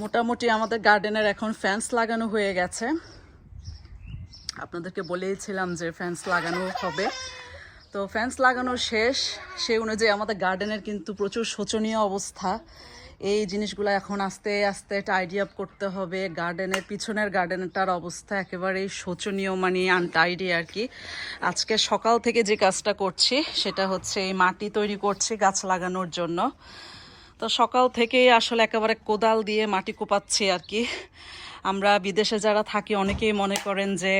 মোটামুটি আমাদের গার্ডেনের এখন ফ্যান্স লাগানো হয়ে গেছে। আপনাদেরকে বলেইছিলাম যে ফ্যান্স লাগানো হবে। তো ফ্যান্স লাগানো শেষ, সেই অনুযায়ী আমাদের গার্ডেনের কিন্তু প্রচুর শোচনীয় অবস্থা। এই জিনিসগুলো এখন আস্তে আস্তে টাইডি আপ করতে হবে। গার্ডেনের, পিছনের গার্ডেনটার অবস্থা একেবারেই শোচনীয় মানে আনটাইডি আর কি। আজকে সকাল থেকে যে কাজটা করছি, সেটা হচ্ছে এই মাটি তৈরি করছি গাছ লাগানোর জন্য। তো সকাল থেকেই আসলে একেবারে কোদাল দিয়ে মাটি কোপাচ্ছি আর কি। আমরা বিদেশে যারা থাকি, অনেকেই মনে করেন যে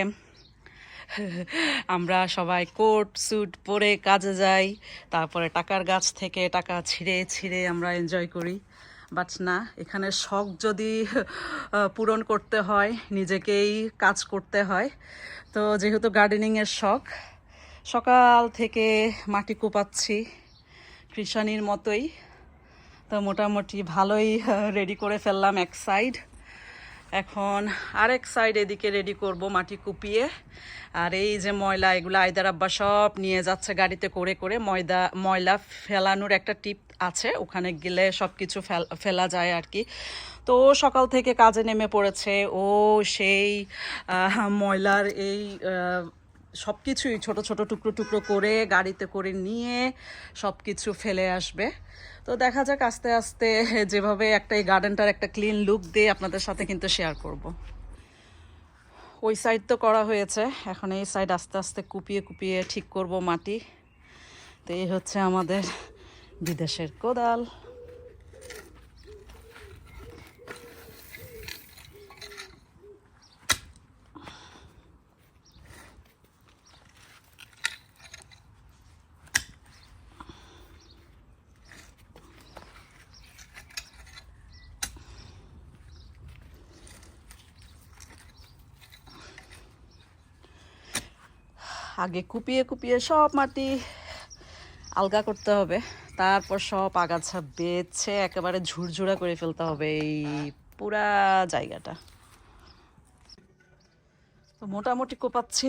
আমরা সবাই কোট, স্যুট পরে কাজে যাই, তারপরে টাকার গাছ থেকে টাকা ছিঁড়ে ছিঁড়ে আমরা এনজয় করি। বাট না, এখানে শখ যদি পূরণ করতে হয়, নিজেকেই কাজ করতে হয়, তো যেহেতু গার্ডেনিংয়ের শখ, সকাল থেকে মাটি কোপাচ্ছি কৃষানির মতোই। তো মোটামুটি ভালোই রেডি করে ফেললাম এক সাইড এখন আরেক সাইড এদিকে রেডি করব মাটি কুপিয়ে। আর এই যে ময়লা, এগুলো আয়দার আব্বা সব নিয়ে যাচ্ছে গাড়িতে করে করে। ময়দা, ময়লা ফেলানোর একটা টিপ আছে, ওখানে গেলে সব কিছু ফেলা যায় আর কি। তো সকাল থেকে কাজে নেমে পড়েছে। ও সেই ময়লার এই সব কিছুই ছোট ছোট টুকরো টুকরো করে, গাড়িতে করে নিয়ে সব কিছু ফেলে আসবে। তো দেখা যাক আস্তে আস্তে যেভাবে একটা এই গার্ডেনটার একটা ক্লিন লুক দিয়ে আপনাদের সাথে কিন্তু শেয়ার করব। ওই সাইড তো করা হয়েছে। এখন এই সাইড আস্তে আস্তে কুপিয়ে কুপিয়ে ঠিক করব মাটি। তো এই হচ্ছে আমাদের বিদেশের কোদাল। আগে কুপিয়ে কুপিয়ে সব মাটি আলগা করতে হবে। তারপর সব আগাছা বেছে একেবারে ঝুরঝুরা করে ফেলতে হবে এই পুরা জায়গাটা। তো মোটামুটি কোপাচ্ছি।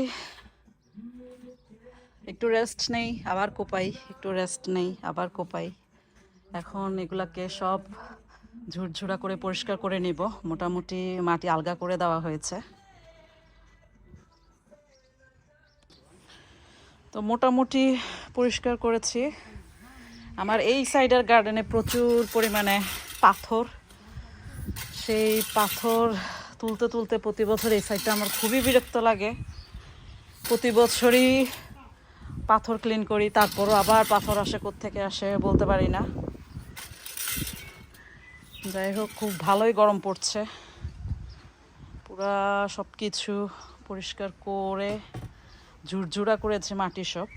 একটু রেস্ট নেই, আবার কোপাই। একটু রেস্ট নেই, আবার কোপাই। এখন এগুলাকে সব ঝুরঝুরা করে পরিষ্কার করে নিব। মোটামুটি মাটি আলগা করে দেওয়া হয়েছে। তো মোটামুটি পরিষ্কার করেছি। আমার এই সাইডের গার্ডেনে প্রচুর পরিমাণে পাথর। সেই পাথর তুলতে তুলতে প্রতি বছর এই সাইডটা আমার খুবই বিরক্ত লাগে। প্রতি বছরই পাথর ক্লিন করি, তারপরও আবার পাথর আসে থেকে আসে বলতে পারি না। যাই হোক, খুব ভালোই গরম পড়ছে। পুরা সব কিছু পরিষ্কার করে ঝুরঝুরা করেছে মাটি সব।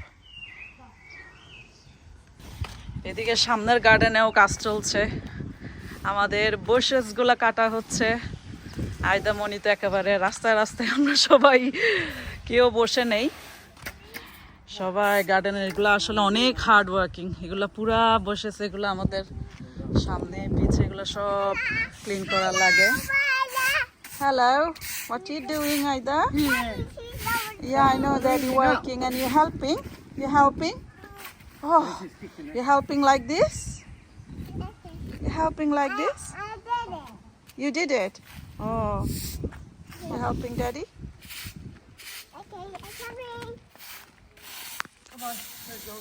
এদিকে সামনের গার্ডেনেও কাজ চলছে। আমাদের বসেসগুলো কাটা হচ্ছে। আয়দামণি তো একেবারে রাস্তায় রাস্তায় আমরা সবাই কেউ বসে নেই। সবাই গার্ডেনের এগুলো আসলে অনেক হার্ড ওয়ার্কিং এগুলো পুরা বসেছে এগুলো আমাদের সামনে, পিছে এগুলো সব ক্লিন করার লাগে। Hello what you doing Aida Yeah, I know that you're working and you're helping. You're helping? Oh, you're helping like this? You're helping like this? I did it. You did it? Oh, you're helping daddy? Okay, I'm coming. Come on, let's go.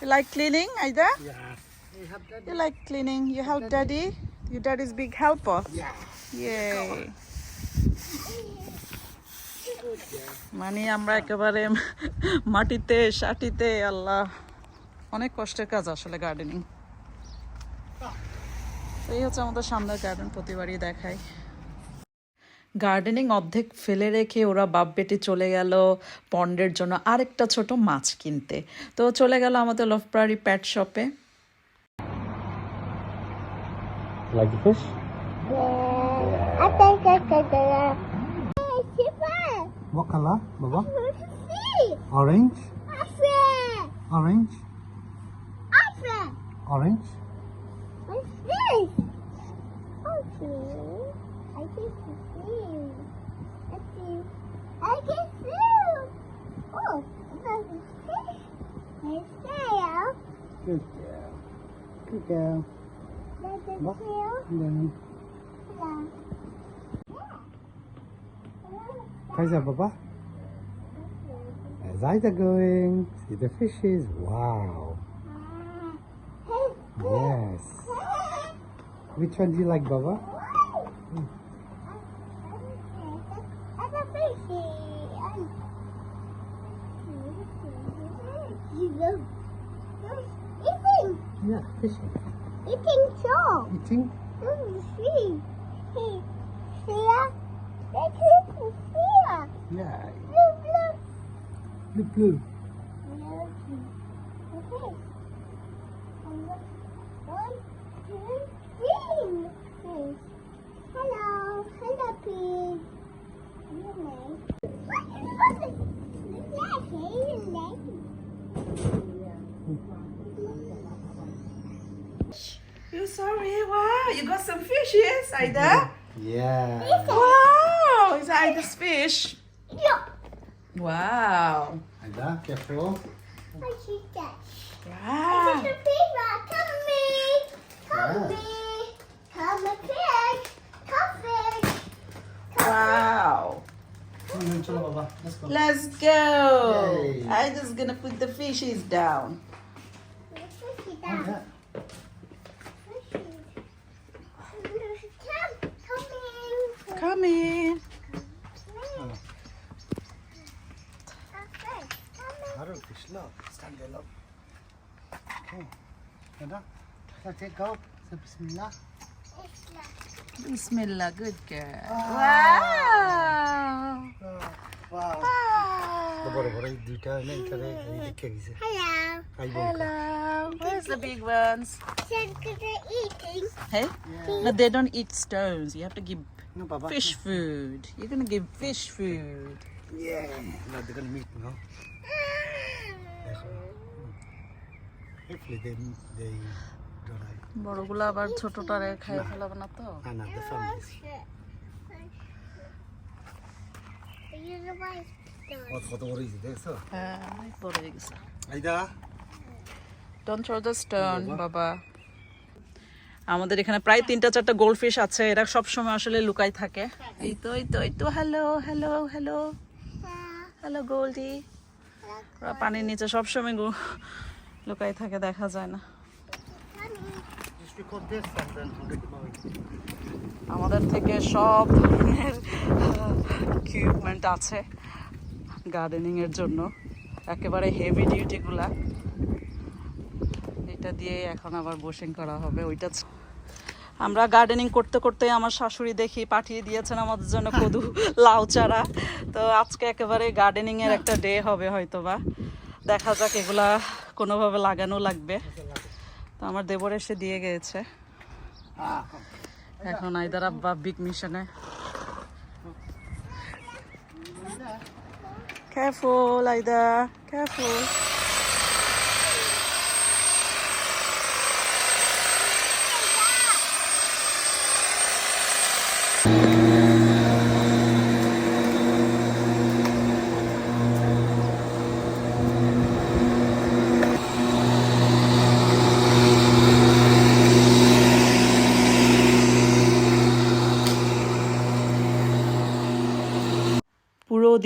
You like cleaning, Aida? Yeah. You? You like cleaning? You help daddy? Your daddy's big helper? Yeah. Yay. মানে আমরা একেবারে মাটিতে সাটিতে আল্লাহ অনেক কষ্টের কাজ আসলে gardening এই হচ্ছে আমাদের সামনের গার্ডেন প্রতিবারই দেখাই গার্ডেনিং অর্ধেক ফেলে রেখে ওরা বাপ বেটি চলে গেল পন্ডের জন্য আরেকটা ছোট মাছ কিনতে তো চলে গেল আমাদের লফপ্রারি প্যাট শপে Like the fish? Yeah. What color, Baba? Orange? Orange? Orange? What's this? Okay. I can see. I see. I can see. Oh, a fish. There's tail. Good girl. Good girl. The What? tail. Where's that, Baba? There's Ida going. See the fishes. Wow. Yes. Which one do you like, Baba? Eating. Yeah, fishing. Eating so. Eating? Mm, see. See. See ya. They can see. Yeah. Look, look. Blue, blue. Okay. One, two, three. Fish. Hello, hello, pig. You may. Yeah, hey, You sorry? Wow, you got some fishes, Aida. Yeah. Wow, I he's this fish. Yeah. Wow. Careful. I see. Wow. A. Come with me. Come with me. Come fish. Come fish. Come wow. Let's go. Let's go. I'm just gonna put the fishes down. Down. Haru, fish, look. Stand there, look. Okay. Ada, let's take go. Say Bismillah. Bismillah, good girl. Wow. Wow. Wow. বড় বড় এই দুইটা নেই তাহলে এই দেখে গেছে Hello. খাই বোন Hello. Where's the big ones? Said good eating. Hey? No, they don't eat stones. You have to give না বাবা fish food. You're gonna give fish food. Yeah. No, they're gonna meet, no? Hopefully they they don't like বড়গুলো আবার ছোটটারে খাই ফেলাবে না তো? the families. কত কত বড় হয়েছে দেখছ? হ্যাঁ অনেক বড় হয়ে গেছে। Aida? Don't throw the stone বাবা। আমাদের এখানে প্রায় তিনটা চারটা গোল্ড ফিশ আছে এরা সব সময় আসলে লুকাই থাকে। এই তো এই তো এই তো hello hello hello. Hello Goldie. ওরা পানির নিচে সব সময় লুকাই থাকে দেখা যায় না. আমাদের থেকে সব ধরনের ইকুইপমেন্ট আছে গার্ডেনিং এর জন্য। একেবারে হেভি ডিউটিগুলা এটা দিয়ে এখন আবার বোশিং করা হবে ওইটা আমরা গার্ডেনিং করতে করতে আমার শাশুড়ি দেখি পাঠিয়ে দিয়েছেন আমাদের জন্য কদু লাউ চারা। তো আজকে একেবারে গার্ডেনিং এর একটা ডে হবে হয়তো বা দেখা যাক এগুলা কোনোভাবে লাগানো লাগবে তো আমার দেবর এসে দিয়ে গিয়েছে এখন আইদার আব্বা বিগ মিশনে Careful, Aida. Careful.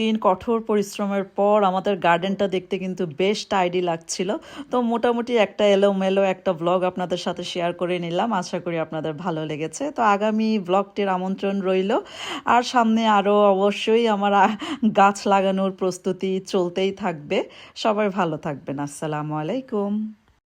দিন কঠোর পরিশ্রমের পর আমাদের গার্ডেনটা দেখতে কিন্তু বেশ টাইডি লাগছিল। তো মোটামুটি একটা এলোমেলো একটা ব্লগ আপনাদের সাথে শেয়ার করে নিলাম। আশা করি আপনাদের ভালো লেগেছে। তো আগামী ব্লগটির আমন্ত্রণ রইল। আর সামনে আরও অবশ্যই আমার গাছ লাগানোর প্রস্তুতি চলতেই থাকবে। সবাই ভালো থাকবেন। আসসালামু আলাইকুম।